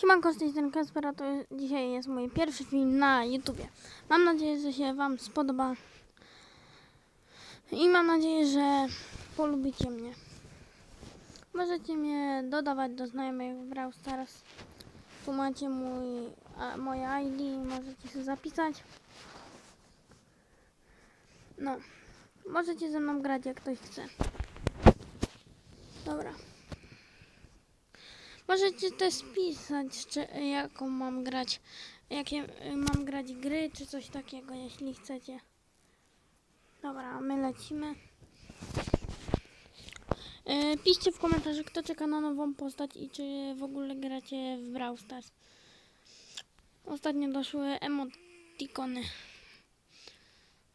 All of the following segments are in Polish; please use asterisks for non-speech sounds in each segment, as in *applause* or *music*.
Siemanko, strony Kaspera, to dzisiaj jest mój pierwszy film na YouTubie. Mam nadzieję, że się Wam spodoba i mam nadzieję, że polubicie mnie. Możecie mnie dodawać do znajomych w Brawl Stars. Tu macie mój, a, moje ID, możecie się zapisać. No, możecie ze mną grać jak ktoś chce. Dobra. Możecie też pisać, czy, jaką mam grać, jakie y, mam grać gry, czy coś takiego, jeśli chcecie. Dobra, my lecimy. Yy, piszcie w komentarzu, kto czeka na nową postać i czy w ogóle gracie w Brawl Stars. Ostatnio doszły emotikony.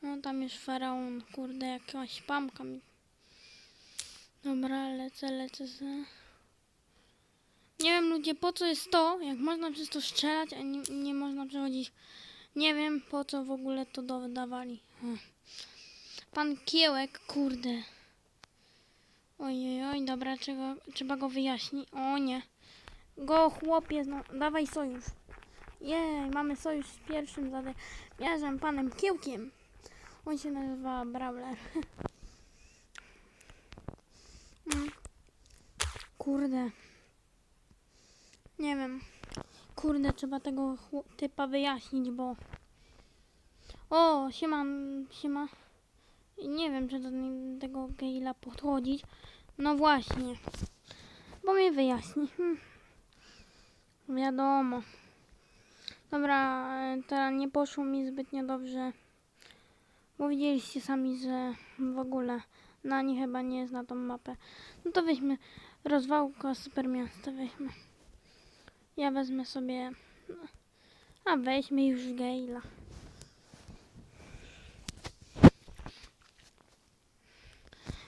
No tam już faraon, kurde, jakaś pamka mi. Dobra, lecę, lecę. Se. Nie wiem ludzie, po co jest to, jak można przez to strzelać, a nie, nie można przechodzić. Nie wiem, po co w ogóle to dodawali. Pan Kiełek, kurde. Ojej, oj, dobra, trzeba, trzeba go wyjaśnić. O nie. Go, chłopie, no, dawaj sojusz. Jej, mamy sojusz z pierwszym zadymiarzem, panem Kiełkiem. On się nazywa Brawler. *laughs* Mm. Kurde. Nie wiem. Kurde, trzeba tego typa wyjaśnić, bo... O, siema, siema. Nie wiem, czy do nie- tego Gaila podchodzić. No właśnie. Bo mnie wyjaśni. Hm. Wiadomo. Dobra, to nie poszło mi zbytnio dobrze. Bo widzieliście sami, że w ogóle Nani chyba nie zna tą mapę. No to weźmy rozwałka super miasta, weźmy. Ja wezmę sobie. no, A weźmy już Gaila.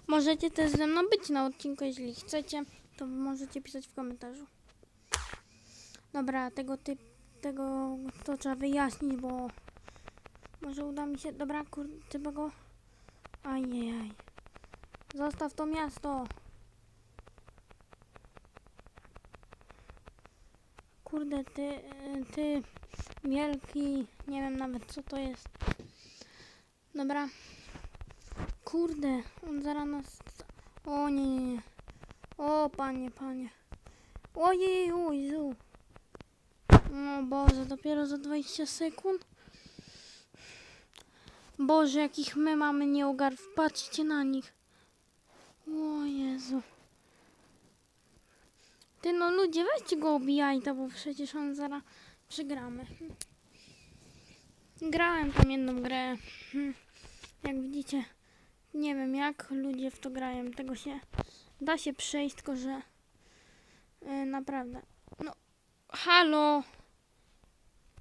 Możecie też ze mną być na odcinku, jeśli chcecie, to możecie pisać w komentarzu. Dobra, tego typ, tego to trzeba wyjaśnić, bo może uda mi się. Dobra, kurde, go. Ajajaj. Zostaw to miasto. Kurde, ty, ty, wielki, nie wiem nawet co to jest. Dobra. Kurde, on zaraz nas... O nie, nie, nie. O panie, panie. Ojej, ojzu. O Boże, dopiero za 20 sekund. Boże, jakich my mamy nieogarów. Patrzcie na nich. O Jezu. Ty no ludzie, weźcie go obijajta, bo przecież on zaraz przegramy. Grałem tam jedną grę. Hmm. Jak widzicie, nie wiem jak ludzie w to grają. Tego się da się przejść, tylko że yy, naprawdę. No, halo.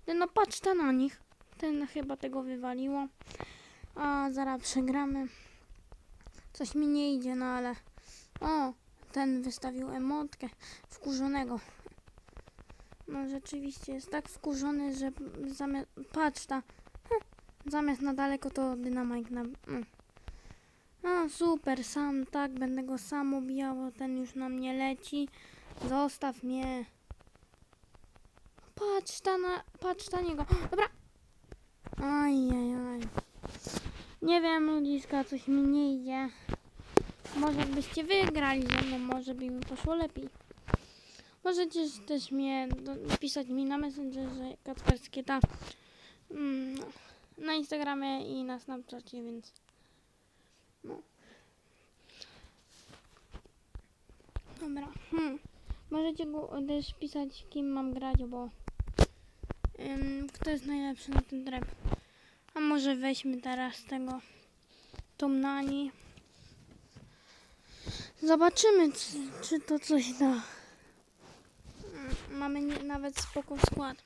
Ty no patrz na nich. Ten chyba tego wywaliło. A zaraz przegramy. Coś mi nie idzie, no ale. O, ten wystawił emotkę wkurzonego. No rzeczywiście jest tak wkurzony, że zamiast. Patrz ta. Hm, Zamiast na daleko to dynamik na. Mm. A super, sam tak, będę go sam obijał, ten już na mnie leci. Zostaw mnie. Patrz ta na. Patrz ta niego. Dobra. Ajajaj. Nie wiem, ludziska, coś mi nie idzie. Może jakbyście wygrali ze mną, może by mi poszło lepiej. Możecie też mnie do, pisać mi na Messengerze Kacperskie ta mm, na Instagramie i na Snapchacie, więc no. Dobra. Hmm. Możecie też pisać, kim mam grać, bo ym, kto jest najlepszy na ten tryb. A może weźmy teraz tego Tom Nani. Zobaczymy, czy, czy to coś da. Mm, Mamy nie, nawet spoko skład.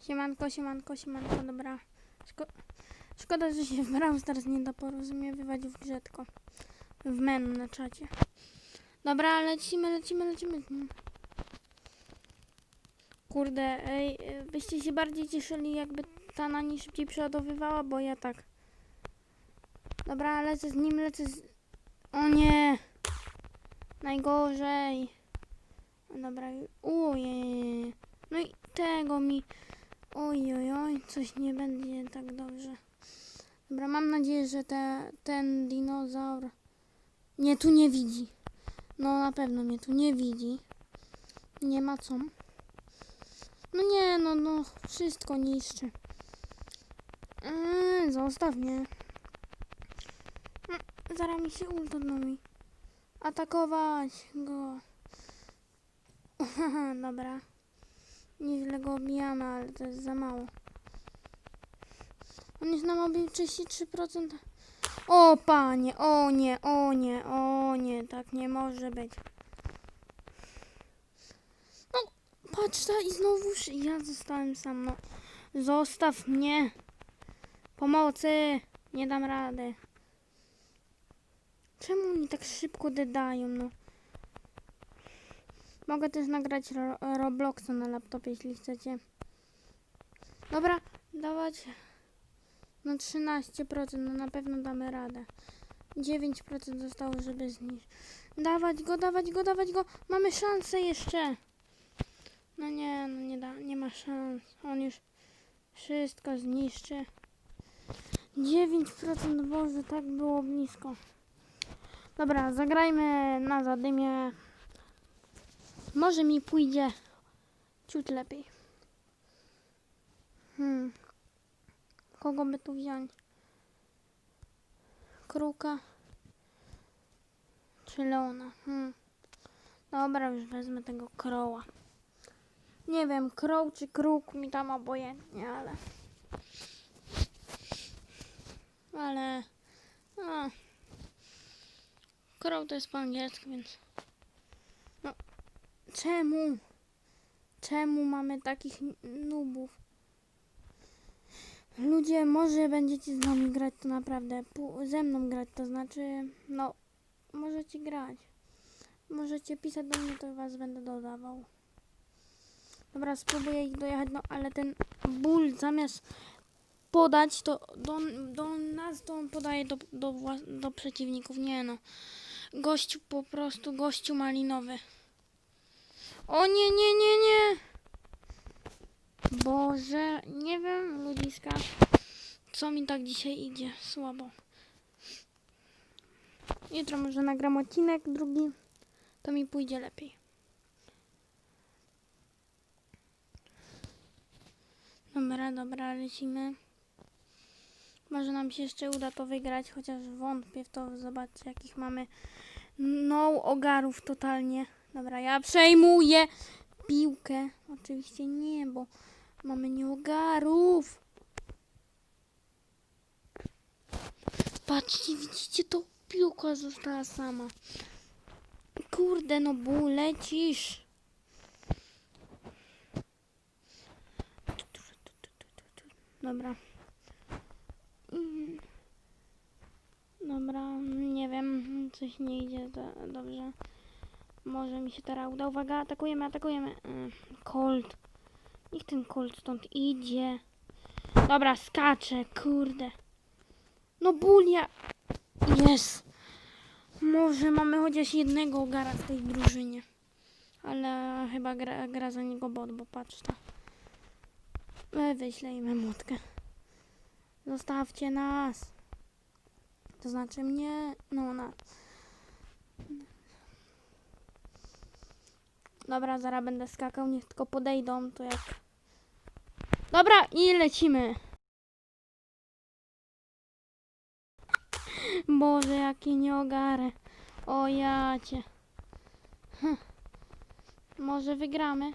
Siemanko, siemanko, siemanko, dobra. Szko szkoda, że się w Brawl nie da porozumiewać w grze, tylko w menu na czacie. Dobra, lecimy, lecimy, lecimy. Kurde, ej, byście się bardziej cieszyli, jakby ta nani szybciej przeładowywała, bo ja tak. Dobra, lecę z nim, lecę z... O nie! Najgorzej. Dobra, ojej. No i tego mi... Oj, oj, oj, coś nie będzie tak dobrze. Dobra, mam nadzieję, że te, ten dinozaur... Nie, tu nie widzi. No na pewno mnie tu nie widzi. Nie ma co. No nie, no, no, wszystko niszczy. Eee, zostaw mnie. Zaraz mi się ult odnowi. Atakować go. *laughs* Dobra. Nieźle go obijamy, ale to jest za mało. On jest na mobil 33%. O panie, o nie, o nie, o nie, tak nie może być. No, patrz ta i znowuż ja zostałem sam, no. Zostaw mnie. Pomocy, nie dam rady. Czemu oni tak szybko dedają, no? Mogę też nagrać ro Robloxa na laptopie, jeśli chcecie. Dobra, dawać no 13%, no na pewno damy radę. 9% zostało, żeby zniszczyć. Dawać go, dawać go, dawać go. Mamy szansę jeszcze. No nie, no nie da, nie ma szans. On już wszystko zniszczy. 9% Boże, tak było blisko. Dobra, zagrajmy na zadymie. Może mi pójdzie ciut lepiej. Hmm. Kogo by tu wziąć? Kruka? Czy Leona? Hmm. Dobra, już wezmę tego kroła. Nie wiem, crow czy kruk mi tam obojętnie, ale... Ale... A. Crow to jest po angielsku, więc... No, czemu? Czemu mamy takich nubów? Ludzie, może będziecie z nami grać, to naprawdę, ze mną grać, to znaczy, no, możecie grać. Możecie pisać do mnie, to was będę dodawał. Dobra, spróbuję ich dojechać, no ale ten ból zamiast podać to do, do nas, to on podaje do, do, do przeciwników. Nie no. Gościu po prostu, gościu malinowy. O nie, nie, nie, nie. Boże, nie wiem, ludziska. Co mi tak dzisiaj idzie? Słabo. Jutro może nagram odcinek drugi. To mi pójdzie lepiej. Dobra, dobra, lecimy. Może nam się jeszcze uda to wygrać, chociaż wątpię w to. Zobaczcie, jakich mamy no ogarów totalnie. Dobra, ja przejmuję piłkę. Oczywiście nie, bo mamy nie ogarów. Patrzcie, widzicie to? Piłka została sama. Kurde, no bu, lecisz. Dobra. Mm. Dobra, nie wiem, coś nie idzie za dobrze. Może mi się teraz uda. Uwaga, atakujemy, atakujemy. Mm, Colt. Niech ten Colt stąd idzie. Dobra, skaczę, kurde. No bulia. Jest. Może mamy chociaż jednego ogara w tej drużynie. Ale chyba gra, gra za niego bot, bo patrz ta. Wyślę im emotkę. Zostawcie nas. To znaczy mnie, no na. Dobra, zaraz będę skakał, niech tylko podejdą, to jak... Dobra, i lecimy. Boże, jakie nieogary. O jacie. Hm. Może wygramy?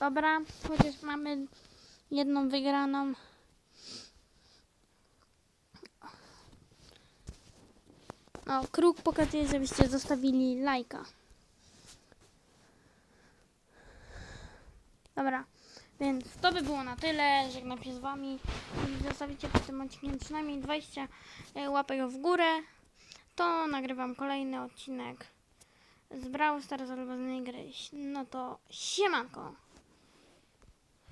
Dobra, chociaż mamy jedną wygraną. O, kruk pokazuje, żebyście zostawili lajka. Dobra, więc to by było na tyle. Żegnam się z Wami. Jeśli zostawicie pod tym odcinkiem przynajmniej 20 e, łapek w górę, to nagrywam kolejny odcinek z Brawl Stars albo z innej gry. No to siemanko!